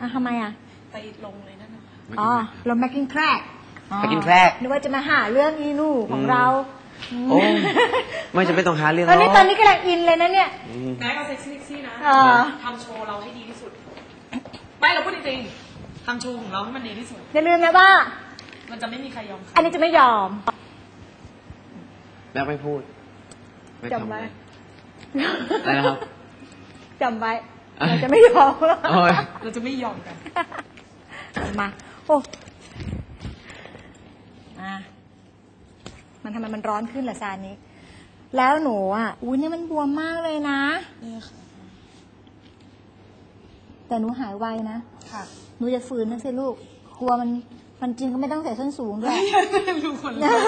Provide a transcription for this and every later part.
อะทำไมอะ ไปลงเลยนั่นน่ะอ๋อเรามากินแครกอ๋อไปกินแครก นึกว่าจะมาหาเรื่องอีนู่ของเราโอ้ไม่จะไม่ต้องหาเรื่องตอนนี้หรกตอนนี้กำลังอินเลยนะเนี่ยอืมแม็กเอาเซ็กซี่เซ็กซี่นะเออทำโชว์เราให้ดีที่สุด ไม่เราพูดจริงๆทำโชว์ของเราให้มันดีที่สุด อย่าลืมนะว่า มันจะไม่มีใครยอมใครอันนี้จะไม่ยอมแม่ไม่พูดไม่จำไว้อะไรนะครับจำไว้อะ เราจะไม่ยอมโอ้ยเราจะไม่ยอมกัน มาโอ้อะมันทำไมมันร้อนขึ้นล่ะซานี้ แล้วหนูอะอุ้ยเนี่ยมันบวมมากเลยนะนี่ค่ะแต่หนูหายไวนะค่ะหนูจะฝืนนะสิลูกกลัวมันมันจริงก็ไม่ต้องใส่ส้นสูงด้วยดูคนลุก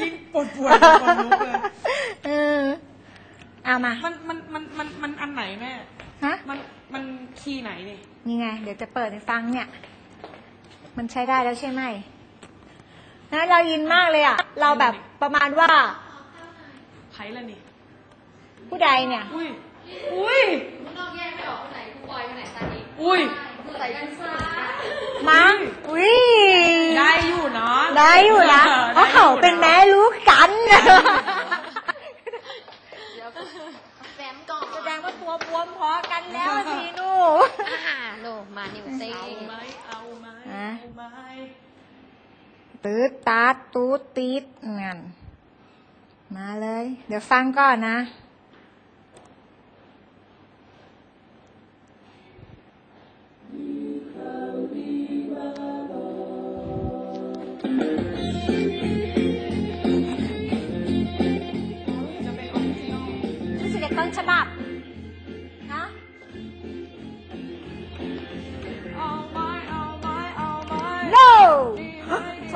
ยิ่งปวดปวดคนลุกเลยเออเอามา มันมันมันมันมันอันไหนแม่ ฮะ มันมันคีย์ไหนนี่นี่ไง เดี๋ยวจะเปิดให้ฟังเนี่ย มันใช้ได้แล้วใช่ไหมนะเรายินมากเลยอะ เราแบบประมาณว่าไพ่ละนี่ ผู้ใดเนี่ย อุ้ย อุ้ยมึงลองแยกไม่ออกคนไหนกูปอยคนไหนซานิอุ้ยมึงใส่กันซ่ามั้งอุ้ย ได้อยู่เนาะ ได้อยู่นะเพราะเขาเป็นแม่ลูกกัน เดี๋ยวแฟมก่อน แสดงว่าตัวบวมพอกันแล้วอะสิหนู อ่าโนมานิวเซ่ เอาไหมเอาไหม อะ เอาไหม ตืดตาตูดตีดงั้นมาเลย เดี๋ยวฟังก่อนนะ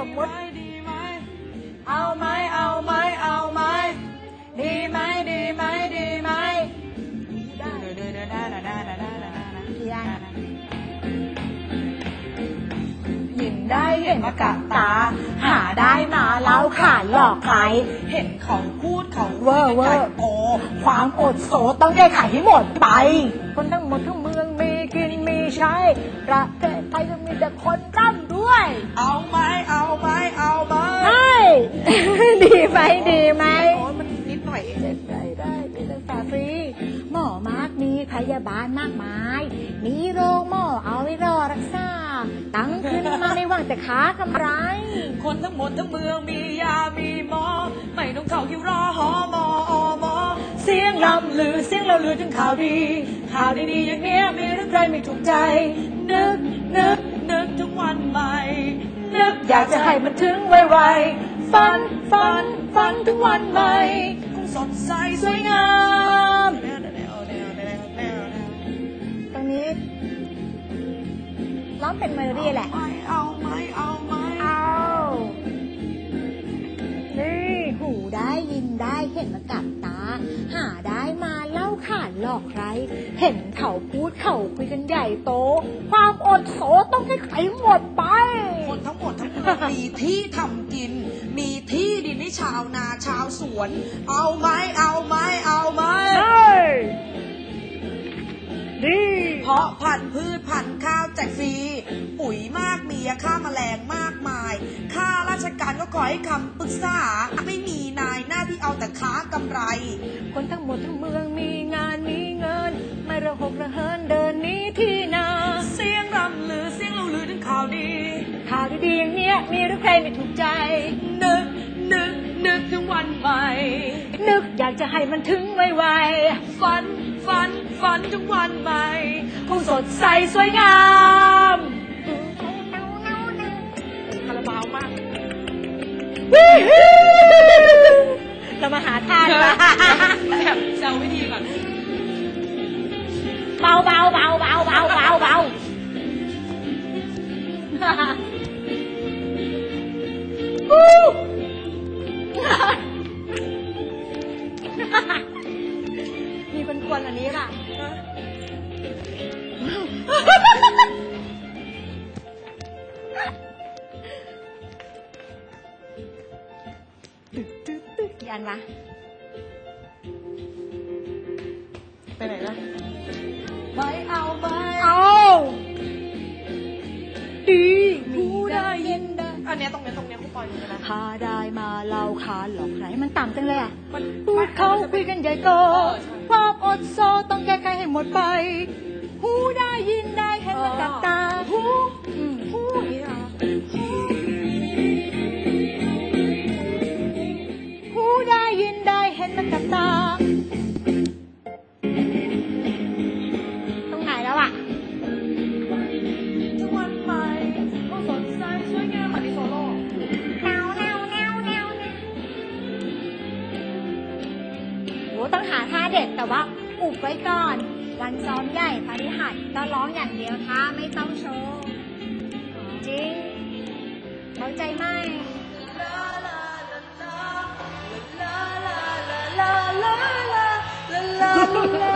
สมมติดีไหมเอาไหมเอาไหมเอาไหมดีไหมดีไหมดีไหมได้เดี๋ยวเดี๋ยวเดี๋ยวได้ได้ได้ได้ได้ได้ได้กี่อันยินได้เห็นมากับตา หาได้มาเล่าขานหลอกใคร เห็นเขาพูดเขาเวอร์เวอร์โอ้ความอดโสต้องแก้ไขให้หมดไป คนทั้งหมดทั้งเมืองมีกินมีใช้ประเทศไทยก็มีแต่คนร่ำด้วย เอาไหมเอาไหมาลมากมาย มีโรคหมอเอาไว้รอรักษา ตั้งขึ้นมาไม่หวังแต่ค้ากำไร คนทั้งหมดทั้งเมืองมียา มีหมอ ไม่ต้องเข้าคิวรอหอมออมอ เสียงลำลือเสียงเราลือถึงข่าวดี ข่าวดีๆอย่างเนี้ยมีเรื่องใครไม่ถูกใจ นึกนึกนึกถึงวันใหม่ นึกอยากจะให้มันถึงไวๆฝันฝันฝันถึงวันใหม่คงสดใสสวยงาม องเป็นเมโลดี้แหละ ไม่เอาไหมเอาไหมเอานี่หูได้ยินได้เห็นมากับตา หาได้มาเล่าขานหลอกใคร เห็นเขาพูดเขาคุยกันใหญ่โต ความอดโสต้องให้ไขหมดไป คนทั้งหมดทั้งเมืองมีที่ทำกิน มีที่ดินให้ชาวนาชาวสวน เอาไหมเอาไหมเอาไหมดีเพราะพันธุ์พืชพันธุ์ข้าวแจกฟรี ปุ๋ยมากมียาฆ่าแมลงมากมายค่าราชการก็ขอให้คำปรึกษา ไม่มีนายหน้าที่เอาแต่ค้ากำไร คนทั้งหมดทั้งเมืองมีงานมีเงิน ไม่ระหกระเหินเดินหนี้ที่นาเสียงรำลือเสียงเราลือถึงข่าวดี ข่าวดีๆอย่างเนี้ยมีหรือใครไม่ถูกใจ นึกนึกนึกถึงวันใหม่นึ กอยากจะให้มันถึงไวฝันฝันฝันถึงวันใหม่ๆคงสดใสสวยงามคาราบาวมากเรามาหาทานมาแบบเซลวิธีก่อน เบาเบาเบาเบาเบา ดีเป็นควรอันนี้ล่ะยันวะไปไหนล่ะไปเอาไปเอาดีกูได้ยินได้อันเนี้ยตรงเนี้ยตรงเนี้ย อยู่นะหาได้มาเล่าขานหลอกใครมันต่ำจังเลยอะมันพูดเขาคุยกันใหญ่โตเออใช่ความอดโซต้องแก้ไขให้หมดไป หูได้ยินได้เห็นมัน ต้องหาท่าเด็ดแต่ว่าอุบไว้ก่อน วันซ้อมใหญ่พฤหัสก็ร้องอย่างเดียวท่าไม่ต้องโชว์จริงเข้าใจไหมลาลาลาลาลาลาลาลาลาลาลาลา